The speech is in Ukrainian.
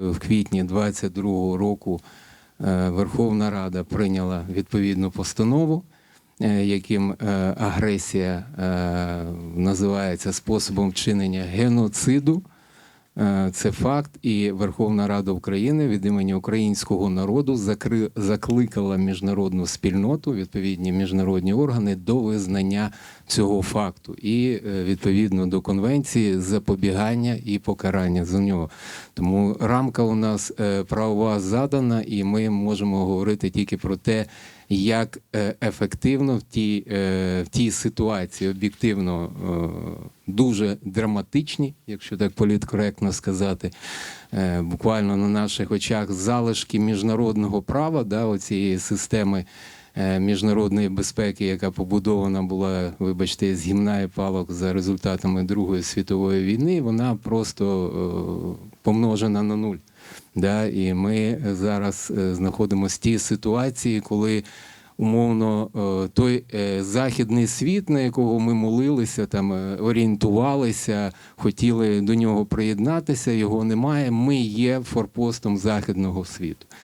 В квітні 22 року е, Верховна Рада прийняла відповідну постанову, е, яким е, агресія називається способом вчинення геноциду. Е, Це факт, і Верховна Рада України від імені українського народу закри... закликала міжнародну спільноту, відповідні міжнародні органи до визнання цього факту і е, відповідно до конвенції запобігання і покарання за нього. Тому рамка у нас е, правова задана, і ми можемо говорити тільки про те, як е, ефективно в тій, е, в тій ситуації об'єктивно е, дуже драматичні, якщо так політкоректно сказати, буквально на наших очах залишки міжнародного права, да, оцієї системи міжнародної безпеки, яка побудована була, вибачте, з гімна і палок за результатами Другої світової війни, вона просто е, помножена на нуль. Да, і ми зараз е, знаходимося в тій ситуації, коли умовно е, той е, західний світ, на якого ми молилися, там е, орієнтувалися, хотіли до нього приєднатися, його немає. Ми є форпостом західного світу.